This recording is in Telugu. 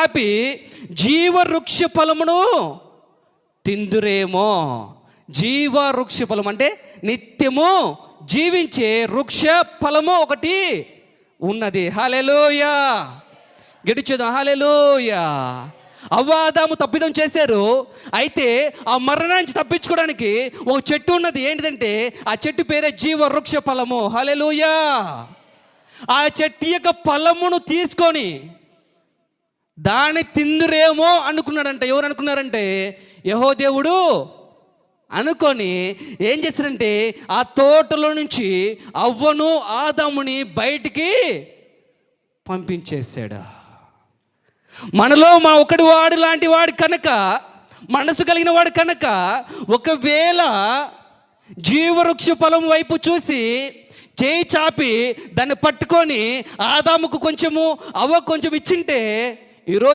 ఆపి జీవవృక్ష ఫలమును తిందురేమో. జీవవృక్ష ఫలం అంటే నిత్యము జీవించే వృక్ష ఫలము ఒకటి ఉన్నది. హాలెలోయా గడిచేదాం హాలెలోయా అవ్వాదాము తప్పిదం చేశారు. అయితే ఆ మరణానికి తప్పించుకోవడానికి ఒక చెట్టు ఉన్నది. ఏంటిదంటే ఆ చెట్టు పేరే జీవ వృక్ష ఫలము హలెలుయా ఆ చెట్టు యొక్క ఫలమును తీసుకొని దాన్ని తిందురేమో అనుకున్నాడంట. ఎవరు అనుకున్నారంటే యహో దేవుడు అనుకొని ఏం చేశారంటే ఆ తోటలో నుంచి అవ్వను ఆదాముని బయటికి పంపించేశాడు. మనలో మా ఒకటి వాడు లాంటి వాడు కనుక మనసు కలిగిన వాడు కనుక ఒకవేళ జీవవృక్ష ఫలం వైపు చూసి చేయి చాపి దాన్ని పట్టుకొని ఆదాముకు కొంచెము అవ్వ కొంచెం ఇచ్చింటే ఈరోజు